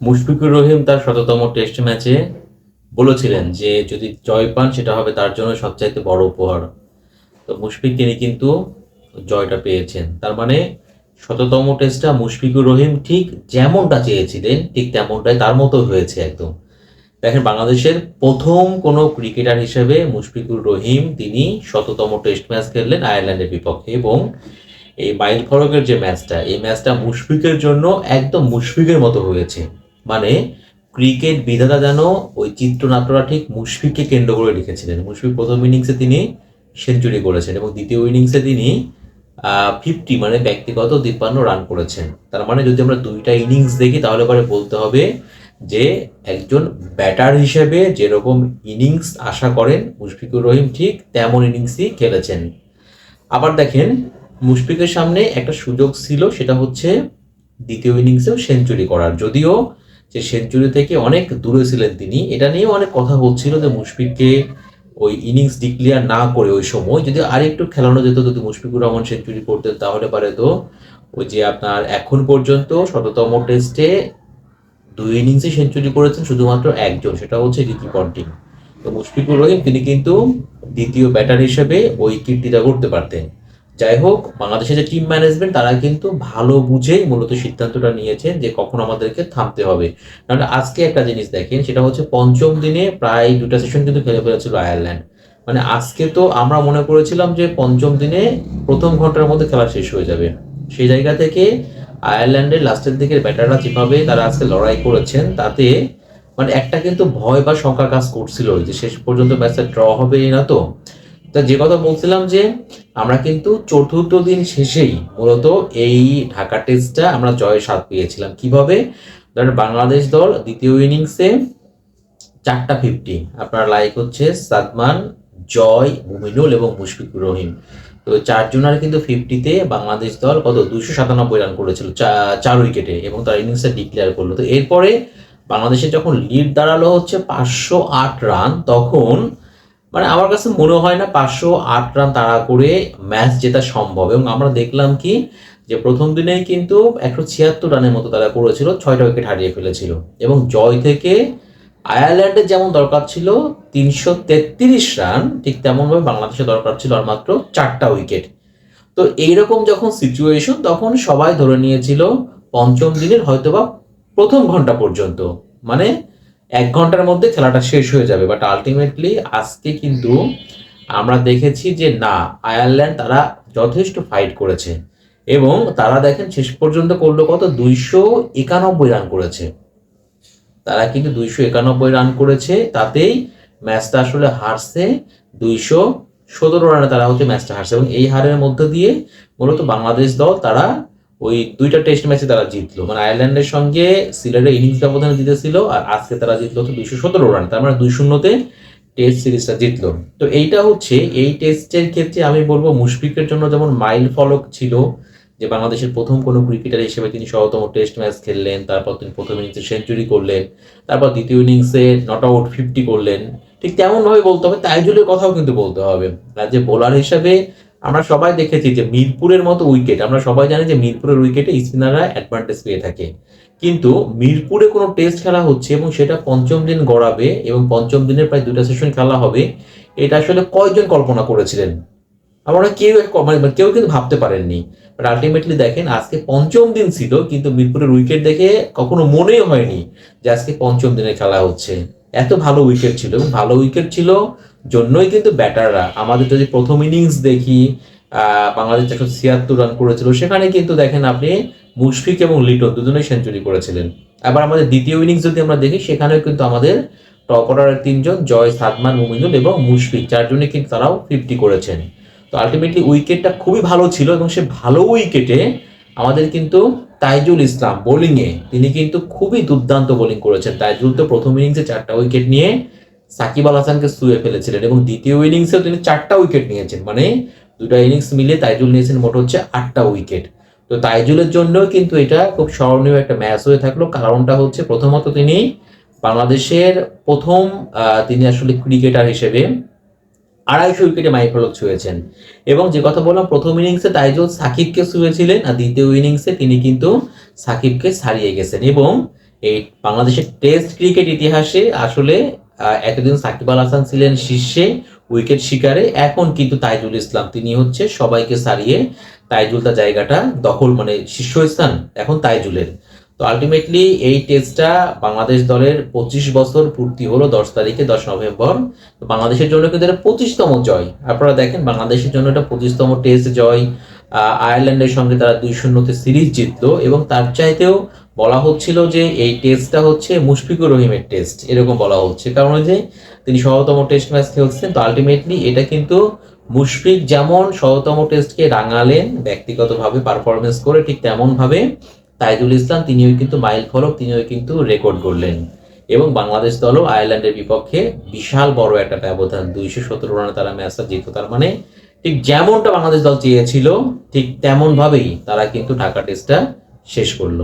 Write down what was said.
মুশফিকুর রহিম তার শততম টেস্ট ম্যাচে বলেছিলেন যে যদি জয় পান, সেটা হবে তার জন্য সবচাইতে বড় উপহার। তো মুশফিক তিনি কিন্তু জয়টা পেয়েছেন। তার মানে শততম টেস্টটা মুশফিকুর রহিম ঠিক যেমনটা চেয়েছিলেন, ঠিক তেমনটাই তার মতো হয়েছে একদম। দেখেন, বাংলাদেশের প্রথম কোনো ক্রিকেটার হিসেবে মুশফিকুর রহিম তিনি শততম টেস্ট ম্যাচ খেললেন আয়ারল্যান্ডের বিপক্ষে এবং এই মাইল ফরকের যে ম্যাচটা, এই ম্যাচটা মুশফিকের জন্য একদম মুশফিকের মতো হয়েছে। মানে ক্রিকেট বিধাতা যেন ওই চিত্রনাট্যটা ঠিক মুশফিককে কেন্দ্র করে লিখেছিলেন মুশফিক প্রথম ইনিংসে তিনি সেঞ্চুরি করেছেন এবং দ্বিতীয় ইনিংসে তিনি ফিফটি মানে ব্যক্তিগত তিপ্পান্ন রান করেছেন। তার মানে যদি আমরা দুইটা ইনিংস দেখি, তাহলে পরে বলতে হবে যে একজন ব্যাটার হিসেবে যেরকম ইনিংস আশা করেন মুশফিকুর রহিম, ঠিক তেমন ইনিংসই খেলেছেন। আবার দেখেন, মুশফিকের সামনে একটা সুযোগ ছিল, সেটা হচ্ছে দ্বিতীয় ইনিংসেও সেঞ্চুরি করার। যদিও যে সেঞ্চুরি থেকে অনেক দূরে ছিলেন তিনি। এটা নিয়েও অনেক কথা হচ্ছিল যে মুশফিককে ওই ইনিংস ডিক্লিয়ার না করে ওই সময়। যদি আরেকটু খেলানো যেত, যদি মুশফিকুর রহমান সেঞ্চুরি করতেন, তাহলে পারে তো ওই যে আপনার এখন পর্যন্ত শততম টেস্টে দুই ইনিংসে সেঞ্চুরি করেছেন শুধুমাত্র একজন, সেটা হচ্ছে রিকি পন্টিং। তো মুশফিকুর রহিম, তিনি কিন্তু দ্বিতীয় ব্যাটার হিসেবে ওই কীর্তিটা করতে পারতেন। যাই হোক বাংলাদেশের যে টিম ম্যানেজমেন্ট তারা কিন্তু ভালো বুঝেই মূলত সিদ্ধান্তটা নিয়েছেন যে কখন আমাদেরকে থামতে হবে। কারণ আজকে একটা জিনিস দেখেন, সেটা হচ্ছে পঞ্চম দিনে প্রায় দুটা সেশন কিন্তু খেলে ফেলেছিল আয়ারল্যান্ড। মানে আজকে তো আমরা মনে করেছিলাম যে পঞ্চম দিনে প্রথম ঘণ্টার মধ্যে খেলা শেষ হয়ে যাবে। সেই জায়গা থেকে আয়ারল্যান্ডের লাস্টের দিকের ব্যাটাররা যেভাবে তারা আজকে লড়াই করেছেন, তাতে মানে একটা কিন্তু ভয় বা শঙ্কা কাজ করছিল যে শেষ পর্যন্ত ম্যাচটা ড্র হবে না তো। তা যে কথা বলছিলাম যে আমরা কিন্তু চতুর্থ দিন শেষেই মূলত এই ঢাকা টেস্টটা আমরা জয়ের স্বাদ পেয়েছিলাম। কীভাবে? ধরেন বাংলাদেশ দল দ্বিতীয় ইনিংসে চারটা ফিফটি আপনার লাইক হচ্ছে সাদমান, জয়, মুমিনুল এবং মুশফিকুর রহিম। তো চারজনের কিন্তু ফিফটিতে বাংলাদেশ দল কত? দুশো সাতানব্বই রান করেছিল চার উইকেটে এবং তার ইনিংসটা ডিক্লেয়ার করল। তো এরপরে বাংলাদেশের যখন লিড দাঁড়াল হচ্ছে পাঁচশো আট রান তখন মানে আমার কাছে মনে হয় না পাঁচশো আট রান তাড়া করে ম্যাচ জেতা সম্ভব। এবং আমরা দেখলাম কি, যে প্রথম দিনেই কিন্তু একশো ছিয়াত্তর রানের মতো তারা করেছিল, ছয়টা উইকেট হারিয়ে ফেলেছিল। এবং জয় থেকে আয়ারল্যান্ডের যেমন দরকার ছিল, তিনশো তেত্রিশ রান, ঠিক তেমনভাবে বাংলাদেশের দরকার ছিল আর মাত্র চারটা উইকেট তো এইরকম যখন সিচুয়েশন তখন সবাই ধরে নিয়েছিল, পঞ্চম দিনের হয়তোবা প্রথম ঘণ্টা পর্যন্ত। মানে এক ঘণ্টার মধ্যে খেলাটা শেষ হয়ে যাবে। বাট আলটিমেটলি আজকে কিন্তু আমরা দেখেছি যে না আয়ারল্যান্ড তারা যথেষ্ট ফাইট করেছে। এবং তারা দেখেন শেষ পর্যন্ত করল কত? দুইশো একানব্বই রান করেছে। তারা কিন্তু দুইশো একানব্বই রান করেছে। তাতেই ম্যাচটা আসলে হারছে দুইশো সতেরো রানে তারা হচ্ছে ম্যাচটা হারছে। এবং এই হারের মধ্য দিয়ে মূলত বাংলাদেশ দল তারা ওই দুইটা টেস্ট ম্যাচে তারা জিতলো। মানে আয়ারল্যান্ডের সঙ্গে সিলেটের ইনিংস ব্যবধানে জিতেছিল আর আজকে তারা জিতলো হচ্ছে দুইশো সতেরো রান তার মানে দুই শূন্যতে টেস্ট সিরিজটা জিতলো। তো এইটা হচ্ছে, এই টেস্টের ক্ষেত্রে আমি বলব মুশফিকের জন্য যেমন মাইল ফলক ছিল, যে বাংলাদেশের প্রথম কোনো ক্রিকেটার হিসেবে তিনি শততম টেস্ট ম্যাচ খেললেন, তারপর তিনি প্রথম ইনিংসে সেঞ্চুরি করলেন, তারপর দ্বিতীয় ইনিংসে নট আউট ফিফটি করলেন। ঠিক তেমনভাবে বলতে হবে, তাইজুলের কথাও কিন্তু বলতে হবে। আর যে বোলার হিসাবে আমরা সবাই দেখেছি যে মিরপুরের মতো উইকেট আমরা সবাই জানি যে মিরপুরের উইকেটে স্পিনাররা অ্যাডভান্টেজ পেয়ে থাকে। কিন্তু মিরপুরে কোনো টেস্ট খেলা হচ্ছে এবং সেটা পঞ্চম দিন গড়াবে এবং পঞ্চম দিনের প্রায় দুটা সেশন খেলা হবে, এটা আসলে কয়জন কল্পনা করেছিলেন? আমরা কেউ মানে কেউ কিন্তু ভাবতে পারেননি। বাট আলটিমেটলি দেখেন, আজকে পঞ্চম দিন ছিল, কিন্তু মিরপুরের উইকেট দেখে কখনো মনেই হয়নি যে আজকে পঞ্চম দিনে খেলা হচ্ছে। এত ভালো উইকেট ছিল ভালো উইকেট ছিল জন্যই কিন্তু ব্যাটাররা আমাদের যদি প্রথম ইনিংস দেখি বাংলাদেশ একশো ছিয়াত্তর রান করেছিল, সেখানে কিন্তু দেখেন আপনি মুশফিক এবং লিটন দুজনেই সেঞ্চুরি করেছিলেন। আবার আমাদের দ্বিতীয় ইনিংস যদি আমরা দেখি, সেখানেও কিন্তু আমাদের টপ অর্ডারের তিনজন, জয়, সাদমান, মুমিনুল এবং মুশফিক চারজনে কিন্তু তারাও ফিফটি করেছেন। তো আলটিমেটলি উইকেটটা খুবই ভালো ছিল এবং সে ভালো উইকেটে আমাদের কিন্তু তাইজুল ইসলাম বোলিংয়ে তিনি কিন্তু খুবই দুর্দান্ত বোলিং করেছেন। তাইজুল তো প্রথম ইনিংসে চারটা উইকেট নিয়ে সাকিব আল হাসানকে শুয়ে ফেলেছিলেন এবং দ্বিতীয় ইনিংসেও তিনি চারটা উইকেট নিয়েছেন। মানে দুটা ইনিংস মিলে তাইজুল নিয়েছেন মোট হচ্ছে আটটা উইকেট। তো তাইজুলের জন্য কিন্তু এটা খুব স্মরণীয় একটা ম্যাচ হয়ে থাকল। কারণটা হচ্ছে প্রথমত তিনি বাংলাদেশের প্রথম তিনি আসলে ক্রিকেটার হিসেবে আড়াইশো উইকেটে মাইলফলক ছুঁয়েছেন। এবং যে কথা বললাম, প্রথম ইনিংসে তাইজুল সাকিবকে ছুঁয়েছিলেন আর দ্বিতীয় ইনিংসে তিনি কিন্তু সাকিবকে ছাড়িয়ে গেছেন। এবং এই বাংলাদেশের টেস্ট ক্রিকেট ইতিহাসে আসলে এতদিন সাকিব আল হাসান ছিলেন শীর্ষে, উইকেট শিকারে। এখন কিন্তু তাইজুল ইসলাম, তিনি হচ্ছে সবাইকে সারিয়ে তাইজুল তার জায়গাটা দখল মানে শীর্ষস্থান এখন তাইজুলের। তো আলটিমেটলি এই টেস্টটা বাংলাদেশ দলের পঁচিশ বছর পূর্তি হলো দশ তারিখে, দশ নভেম্বর। বাংলাদেশের জন্য কিন্তু এটা পঁচিশতম জয়। আপনারা দেখেন বাংলাদেশের জন্য এটা পঁচিশতম টেস্ট জয়। আয়ারল্যান্ডের সঙ্গে তারা দুই শূন্যতে সিরিজ জিতলো এবং তার চাইতেও বলা হচ্ছিল যে এই টেস্টটা হচ্ছে মুশফিকুর রহিমের টেস্ট, এরকম বলা হচ্ছে। কারণ যে তিনি শততম টেস্ট ম্যাচ খেলছেন, তো আলটিমেটলি এটা কিন্তু মুশফিক যেমন শততম টেস্টকে রাঙালেন, ব্যক্তিগতভাবে পারফরমেন্স করে ঠিক তেমনভাবে তাইজুল ইসলাম, তিনিও কিন্তু মাইল ফলক, তিনিও কিন্তু রেকর্ড করলেন এবং বাংলাদেশ দলও আয়ারল্যান্ডের বিপক্ষে বিশাল বড় একটা ব্যবধান, দুইশো সতেরো রানে তারা ম্যাচটা জিত তার মানে ঠিক যেমনটা বাংলাদেশ দল চেয়েছিল, ঠিক তেমন ভাবেই তারা কিন্তু ঢাকা টেস্টটা শেষ করল।